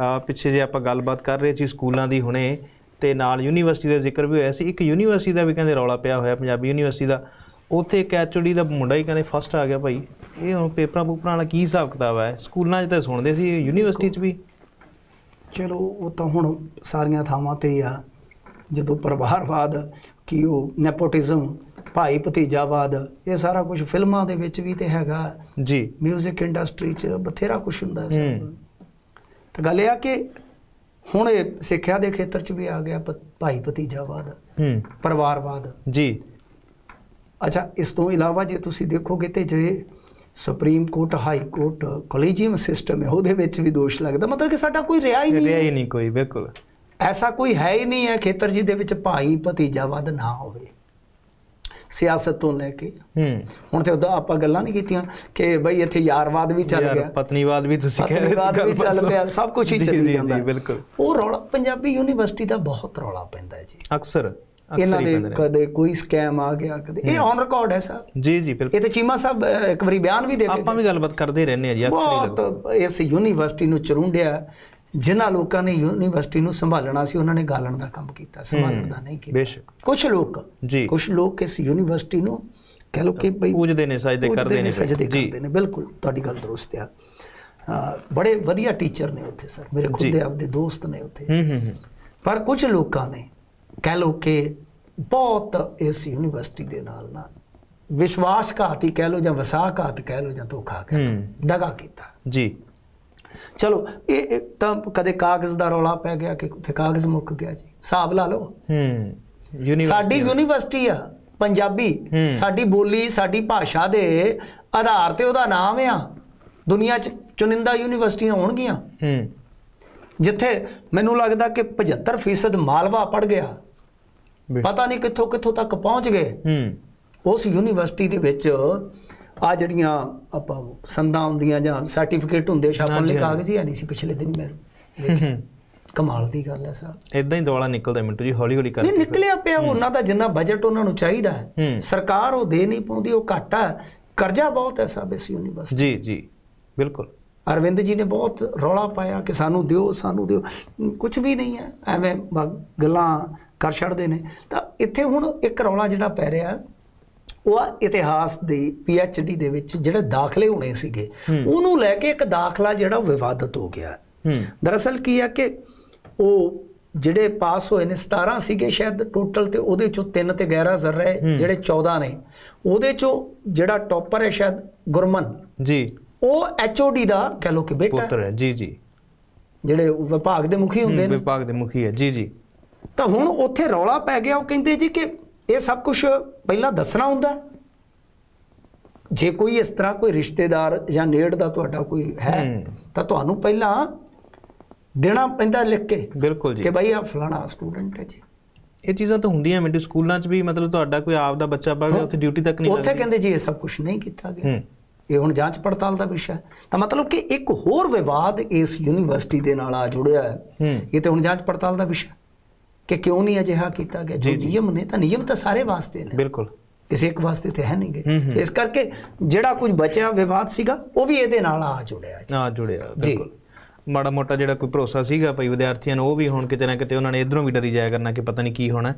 ਪਿੱਛੇ ਜੇ ਆਪਾਂ ਗੱਲਬਾਤ ਕਰ ਰਹੇ ਸੀ ਸਕੂਲਾਂ ਦੀ ਹੁਣੇ ਤੇ ਨਾਲ ਯੂਨੀਵਰਸਿਟੀ ਦਾ ਜ਼ਿਕਰ ਵੀ ਹੋਇਆ ਸੀ। ਇੱਕ ਯੂਨੀਵਰਸਿਟੀ ਦਾ ਵੀ ਕਹਿੰਦੇ ਰੌਲਾ ਪਿਆ ਹੋਇਆ ਪੰਜਾਬੀ ਯੂਨੀਵਰਸਿਟੀ ਦਾ। ਉੱਥੇ ਇੱਕ ਐਚਓਡੀ ਦਾ ਮੁੰਡਾ ਹੀ ਕਹਿੰਦੇ ਫਸਟ ਆ ਗਿਆ ਭਾਈ। ਇਹ ਹੁਣ ਪੇਪਰਾਂ ਪੂਪਰਾਂ ਵਾਲਾ ਕੀ ਹਿਸਾਬ ਕਿਤਾਬ ਹੈ? ਸਕੂਲਾਂ 'ਚ ਤਾਂ ਸੁਣਦੇ ਸੀ ਯੂਨੀਵਰਸਿਟੀ 'ਚ ਵੀ। ਚਲੋ ਉਹ ਤਾਂ ਹੁਣ ਸਾਰੀਆਂ ਥਾਵਾਂ ਤੇ ਹੀ ਆ। ਜਦੋਂ ਪਰਿਵਾਰਵਾਦ ਕੀ ਉਹ ਨੈਪੋਟਿਜ਼ਮ ਭਾਈ ਭਤੀਜਾਵਾਦ ਇਹ ਸਾਰਾ ਕੁਝ ਫਿਲਮਾਂ ਦੇ ਵਿੱਚ ਵੀ ਤੇ ਹੈਗਾ। ਜੀ। 뮤직 ਇੰਡਸਟਰੀ 'ਚ ਬਥੇਰਾ ਕੁਝ ਹੁੰਦਾ ਹੂੰ। ਸਭ। ਤਾਂ ਗੱਲ ਇਹ ਆ ਕਿ ਹੁਣ ਇਹ ਸਿੱਖਿਆ ਦੇ ਖੇਤਰ 'ਚ ਵੀ ਆ ਗਿਆ ਭਾਈ ਭਤੀਜਾਵਾਦ ਹੂੰ। ਪਰਿਵਾਰਵਾਦ। ਜੀ। ਅੱਛਾ ਇਸ ਤੋਂ ਇਲਾਵਾ ਜੇ ਤੁਸੀਂ ਦੇਖੋਗੇ ਤੇ ਜੇ supreme court high court collegium system ਹੈ ਉਹਦੇ ਵਿੱਚ ਵੀ ਦੋਸ਼ ਲੱਗਦਾ। ਮਤਲਬ ਕਿ ਸਾਡਾ ਕੋਈ ਰਿਹਾ ਹੀ ਨਹੀਂ। ਰਿਹਾ ਹੈ। ਹੀ ਨਹੀਂ ਕੋਈ ਬਿਲਕੁਲ। ਐਸਾ ਕੋਈ ਹੈ ਹੀ ਨਹੀਂ ਹੈ ਖੇਤਰ ਜਿਹਦੇ ਵਿੱਚ ਭਾਈ ਭਤੀਜਾਵਾਦ ਨਾ ਹੋਵੇ। ਸਿਆਸਤ ਤੋਂ ਲੈ ਕੇ। ਹੂੰ। ਹੁਣ ਤੇ ਉਦੋਂ ਆਪਾਂ ਗੱਲਾਂ ਨਹੀਂ ਕੀਤੀਆਂ ਕਿ ਬਈ ਇੱਥੇ ਯਾਰਵਾਦ ਵੀ ਚੱਲ ਗਿਆ। ਪਤਨੀਵਾਦ ਵੀ ਤੁਸੀਂ ਕਹਿ ਰਹੇ ਪਤਨੀਵਾਦ ਵੀ ਚੱਲ। ਪਿਆ ਸਭ ਕੁਝ ਹੀ ਚੱਲੀ ਜਾਂਦਾ ਜੀ। ਬਿਲਕੁਲ। ਉਹ ਰੌਲਾ ਪੰਜਾਬੀ ਯੂਨੀਵਰਸਿਟੀ ਦਾ ਬਹੁਤ ਰੌਲਾ ਪੈਂਦਾ ਹੈ ਜੀ। ਅਕਸਰ ਇਹਨਾਂ ਦੇ। ਕਦੇ ਕੋਈ ਸਕੈਮ ਆ ਗਿਆ ਕਦੇ ਇਹ ਔਨ ਰਿਕਾਰਡ ਹੈ ਸਰ। ਜੀ ਜੀ ਬਿਲਕੁਲ। ਇਹ ਤੇ ਚੀਮਾ ਸਾਹਿਬ ਇੱਕ ਵਾਰੀ ਬਿਆਨ ਵੀ ਦੇ ਕੇ ਆਪਾਂ ਵੀ ਗੱਲਬਾਤ ਕਰਦੇ ਰਹਿੰਦੇ ਆ ਜੀ ਅਕਸਰ ਹੀ ਲੱਗਦਾ। ਬਹੁਤ ਇਸ ਯੂਨੀਵਰਸਿਟੀ ਨੂੰ ਚਰੁੰਡਿਆ। ਜਿਨ੍ਹਾਂ ਲੋਕਾਂ ਨੇ ਯੂਨੀਵਰਸਿਟੀ ਨੂੰ ਸੰਭਾਲਣਾ ਸੀ ਉਹਨਾਂ ਨੇ ਗਾਲਣ ਦਾ ਕੰਮ ਕੀਤਾ ਸੰਭਾਲਣ ਦਾ ਨਹੀਂ ਕੀਤਾ। ਬੇਸ਼ੱਕ। ਕੁਝ ਲੋਕ ਜੀ। ਕੁਝ ਲੋਕ ਇਸ ਯੂਨੀਵਰਸਿਟੀ ਨੂੰ ਕਹਿ ਲੋ ਕਿ ਬਈ ਪੂਜਦੇ ਨੇ ਸਜਦੇ ਕਰਦੇ ਨੇ ਸਜਦੇ ਕਰਦੇ ਨੇ। ਬਿਲਕੁਲ ਤੁਹਾਡੀ ਗੱਲ ਦਰੁਸਤ ਆ। ਹਾਂ, ਬੜੇ ਵਧੀਆ ਟੀਚਰ ਨੇ ਉੱਥੇ ਸਰ। ਮੇਰੇ ਖੁਦ। ਦੇ ਆਪਦੇ ਦੋਸਤ ਨੇ ਉੱਥੇ। ਹੂੰ ਹੂੰ ਹੂੰ। ਪਰ ਕੁਝ ਲੋਕਾਂ ਨੇ ਕਹਿ ਲੋ ਕਿ ਬਹੁਤ ਇਸ ਯੂਨੀਵਰਸਿਟੀ ਦੇ ਨਾਲ ਨਾ ਵਿਸ਼ਵਾਸਘਾਤੀ ਕਹਿ ਲੋ ਜਾਂ ਵਸਾਘਾਤ ਕਹਿ ਲੋ ਜਾਂ ਧੋਖਾ ਕਹਿ ਹੂੰ। ਦਗਾ ਕੀਤਾ। ਜੀ। ਚਲੋ ਇਹ ਤਾਂ ਕਦੇ ਕਾਗਜ਼ ਦਾ ਰੌਲਾ ਪੈ ਗਿਆ ਕਿ ਉੱਥੇ ਕਾਗਜ਼ ਮੁੱਕ ਗਿਆ ਜੀ? ਹਿਸਾਬ ਲਾ ਲਓ। ਹੂੰ ਯੂਨੀਵਰਸਿਟੀ ਸਾਡੀ ਯੂਨੀਵਰਸਿਟੀ ਆ ਪੰਜਾਬੀ। ਸਾਡੀ ਬੋਲੀ ਸਾਡੀ ਭਾਸ਼ਾ ਦੇ ਆਧਾਰ ਤੇ ਉਹਦਾ ਨਾਮ ਆ। ਦੁਨੀਆ 'ਚ ਚੁਣਿੰਦਾ ਯੂਨੀਵਰਸਿਟੀਆਂ ਹੋਣਗੀਆਂ। ਹੂੰ। ਜਿੱਥੇ ਮੈਨੂੰ ਲੱਗਦਾ ਕਿ 75% ਮਾਲਵਾ ਪੜ ਗਿਆ। ਪਤਾ ਨਹੀਂ ਕਿੱਥੋਂ ਕਿੱਥੋਂ ਤੱਕ ਪਹੁੰਚ ਗਏ। ਹੂੰ। ਉਸ ਯੂਨੀਵਰਸਿਟੀ ਦੇ ਵਿੱਚ ਆ ਜਿਹੜੀਆਂ ਆਪਾਂ ਸੰਦਾਂ ਹੁੰਦੀਆਂ ਜਾਂ ਸਰਟੀਫਿਕੇਟ ਹੁੰਦੇ ਛਾਪਣ ਲਈ। ਕਾਗਜ਼ ਹੀ ਨਹੀਂ ਸੀ ਪਿਛਲੇ ਦਿਨ ਮੈਂ ਕਮਾਲ ਦੀ ਗੱਲ ਹੈ ਸਾਹਿਬ ਇਦਾਂ ਹੀ ਦੌਲਾ ਨਿਕਲਦਾ ਮਿੰਟੂ ਜੀ ਹੌਲੀ ਹੌਲੀ ਨਹੀਂ ਕਰਕੇ ਨਿਕਲਿਆ ਪਿਆ ਉਹਨਾਂ ਦਾ ਜਿੰਨਾ ਬਜਟ ਉਹਨਾਂ ਨੂੰ ਚਾਹੀਦਾ ਹੈ। ਸਰਕਾਰ ਉਹ ਦੇ ਨਹੀਂ ਪਾਉਂਦੀ ਉਹ ਘਾਟਾ ਹੈ। ਕਰਜ਼ਾ ਬਹੁਤ ਹੈ ਸਭ ਇਸ ਯੂਨੀਵਰਸਿਟੀ ਜੀ ਜੀ। ਬਿਲਕੁਲ। ਅਰਵਿੰਦ ਜੀ ਨੇ ਬਹੁਤ ਰੌਲਾ ਪਾਇਆ ਕਿ ਸਾਨੂੰ ਦਿਓ ਸਾਨੂੰ ਦਿਓ। ਕੁਝ ਵੀ ਨਹੀਂ ਹੈ ਐਵੇਂ ਗੱਲਾਂ ਕਰ ਛੱਡਦੇ ਨੇ। ਤਾਂ ਇੱਥੇ ਹੁਣ ਇੱਕ ਰੌਲਾ ਜਿਹੜਾ ਪੈ ਰਿਹਾ ਉਹ ਆ ਇਤਿਹਾਸ ਦੀ ਡੀ ਦੇ ਵਿੱਚ ਜਿਹੜੇ ਦਾਖਲੇ ਹੋਣੇ ਸੀਗੇ। ਉਹਨੂੰ ਲੈ ਕੇ ਇੱਕ ਦਾਖਲਾ ਜਿਹੜਾ ਵਿਵਾਦਤ ਹੋ ਗਿਆ। ਦਰਅਸਲ ਕੀ ਹੈ ਕਿ ਉਹ ਜਿਹੜੇ ਪਾਸ ਹੋਏ ਨੇ 17 ਸੀਗੇ ਸ਼ਾਇਦ ਟੋਟਲ ਤੇ ਉਹਦੇ ਚੋਂ ਤਿੰਨ ਤੇ ਗੈਰ ਹਾਜ਼ਰ ਰਹੇ। ਜਿਹੜੇ 14 ਨੇ। ਉਹਦੇ ਚੋਂ ਜਿਹੜਾ ਟੌਪਰ ਹੈ ਸ਼ਾਇਦ ਗੁਰਮਨ। ਜੀ। ਉਹ ਐਚਓਡੀ ਦਾ ਕਹ ਲੋ ਕਿ ਬੇਟਾ। ਪੁੱਤਰ ਹੈ ਜੀ ਜੀ। ਜਿਹੜੇ ਵਿਭਾਗ ਦੇ ਮੁਖੀ ਹੁੰਦੇ ਨੇ। ਵਿਭਾਗ ਦੇ ਮੁਖੀ ਹੈ ਜੀ ਜੀ। ਤਾਂ ਹੁਣ ਉੱਥੇ ਰੌਲਾ ਪੈ ਗਿਆ ਉਹ ਕਹਿੰਦੇ ਜੀ ਕਿ ਇਹ ਸਭ ਕੁਝ ਪਹਿਲਾਂ ਦੱਸਣਾ ਹੁੰਦਾ। ਜੇ ਕੋਈ ਇਸ ਤਰ੍ਹਾਂ ਕੋਈ ਰਿਸ਼ਤੇਦਾਰ ਜਾਂ ਨੇੜ ਦਾ ਤੁਹਾਡਾ ਕੋਈ ਹੈ। ਤਾਂ ਤੁਹਾਨੂੰ ਪਹਿਲਾਂ ਦੇਣਾ ਪੈਂਦਾ ਲਿਖ ਕੇ ਬਿਲਕੁਲ ਕਿ ਜੀ ਭਾਈ ਆ ਫਲਾਣਾ ਸਟੂਡੈਂਟ ਹੈ ਜੀ। ਇਹ ਚੀਜ਼ਾਂ ਤਾਂ ਹੁੰਦੀਆਂ ਮਿੰਟੂ ਸਕੂਲਾਂ 'ਚ ਵੀ ਮਤਲਬ ਤੁਹਾਡਾ ਕੋਈ ਆਪ ਦਾ ਬੱਚਾ ਪੜ੍ਹ ਰਿਹਾ ਉੱਥੇ ਡਿਊਟੀ ਤੱਕ ਨਹੀਂ ਉੱਥੇ ਕਹਿੰਦੇ ਜੀ ਇਹ ਸਭ ਕੁਝ ਨਹੀਂ ਕੀਤਾ ਗਿਆ। ਇਹ ਹੁਣ ਜਾਂਚ ਪੜਤਾਲ ਦਾ ਵਿਸ਼ਾ ਤਾਂ ਮਤਲਬ ਕਿ ਇੱਕ ਹੋਰ ਵਿਵਾਦ ਇਸ ਯੂਨੀਵਰਸਿਟੀ ਦੇ ਨਾਲ ਆ ਜੁੜਿਆ ਹੈ। ਇਹ ਤੇ ਹੁਣ ਜਾਂਚ ਪੜਤਾਲ ਦਾ ਵਿਸ਼ਾ ਕਿ ਕਿਉਂ ਨਹੀਂ ਅਜਿਹਾ ਕੀਤਾ ਗਿਆ? ਜੋ। ਨਿਯਮ ਨੇ ਤਾਂ ਨਿਯਮ ਤਾਂ ਸਾਰੇ ਵਾਸਤੇ ਨੇ। ਬਿਲਕੁਲ। ਕਿਸੇ ਇੱਕ ਵਾਸਤੇ ਤੇ ਹੈ ਹੂੰ, ਨਹੀਂਗੇ। ਇਸ ਕਰਕੇ ਜਿਹੜਾ ਕੁਝ ਬਚਿਆ ਵਿਵਾਦ ਸੀਗਾ ਉਹ ਵੀ ਇਹਦੇ ਨਾਲ ਆ ਜੁੜਿਆ ਜੀ। ਆ ਜੁੜਿਆ। ਬਿਲਕੁਲ। ਮਾੜਾ ਮੋਟਾ ਜਿਹੜਾ ਕੋਈ ਭਰੋਸਾ ਸੀਗਾ ਭਈ ਵਿਦਿਆਰਥੀਆਂ ਨੂੰ ਉਹ ਵੀ ਹੁਣ ਕਿਤੇ ਨਾ ਕਿਤੇ ਉਹਨਾਂ ਨੇ ਇਧਰੋਂ ਵੀ ਡਰੀ ਜਾਇਆ ਕਰਨਾ ਕਿ ਪਤਾ ਨਹੀਂ ਕੀ ਹੋਣਾ।